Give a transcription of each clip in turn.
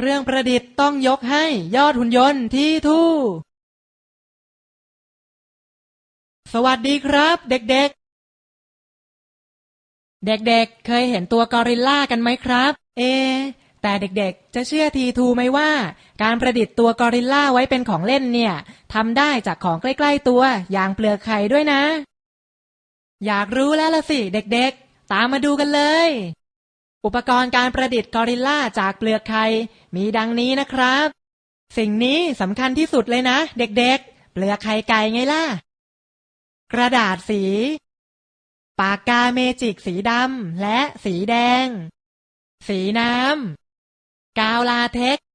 เรื่องประดิษฐ์ต้องยกให้ยอดหุ่นยนต์ที่ทู่ สวัสดีครับ เด็กๆ เด็กๆ เคยเห็นตัวกอริลลากันไหมครับ เอ แต่เด็กๆ จะเชื่อทีทูไหมว่า การประดิษฐ์ตัวกอริลลาไว้เป็นของเล่นเนี่ยทำได้จากของใกล้ๆตัวอย่างเปลือกไข่ด้วยนะ อยากรู้แล้วละสิ เด็กๆ ตามมาดูกันเลย อุปกรณ์การประดิษฐ์กอริลลาจากเปลือกไข่มีดังนี้นะครับ สิ่งนี้สำคัญที่สุดเลยนะ เด็กๆ เปลือกไข่ไก่ไงล่ะ กระดาษสี ปากกาเมจิกสีดำและสีแดง สีน้ำ กาวลาเท็กซ์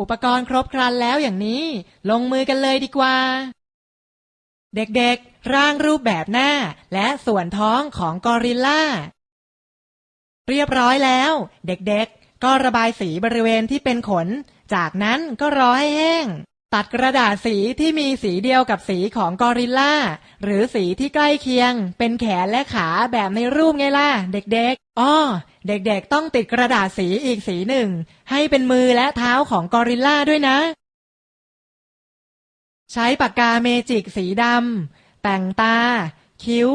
อุปกรณ์ครบครันแล้วอย่างนี้ ลงมือกันเลยดีกว่า เด็กๆ ร่างรูปแบบหน้าและส่วนท้องของกอริลลา เรียบร้อยแล้ว เด็กๆ ก็ระบายสีบริเวณที่เป็นขน จากนั้นก็รอให้แห้ง ตัดกระดาษสีที่มีสีเดียวกับสีของกอริลลาหรือสีที่ใกล้เคียง เป็นแขนและขาแบบในรูปไงล่ะ เด็กๆอ้อเด็กๆ ต้องติดกระดาษสีอีกสีหนึ่ง ให้เป็นมือและเท้าของกอริลลาด้วยนะ ใช้ปากกาเมจิกสีดำแต่งตา คิ้ว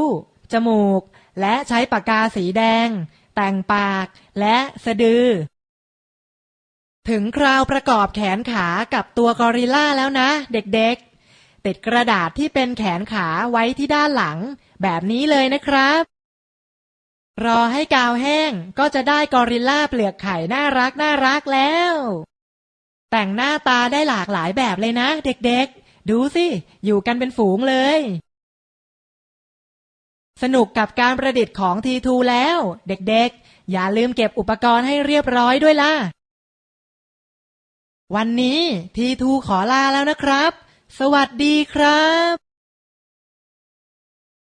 จมูก และใช้ปากกาสีแดง แต่งปาก และสะดือ ถึงคราวประกอบแขนขากับตัวกอริลลาแล้วนะ เด็กๆ ติดกระดาษที่เป็นแขนขาไว้ที่ด้านหลัง แบบนี้เลยนะครับ รอให้กาวแห้งก็จะได้กอริลลาเปลือกไข่น่ารักน่ารักแล้ว แต่งหน้าตาได้หลากหลายแบบเลยนะ เด็กๆ ดูสิ อยู่กันเป็นฝูงเลย สนุกกับการประดิษฐ์ของทีทูแล้ว เด็กๆ อย่าลืมเก็บอุปกรณ์ให้เรียบร้อยด้วยล่ะ วันนี้ทีทูขอลาแล้วนะครับ สวัสดีครับ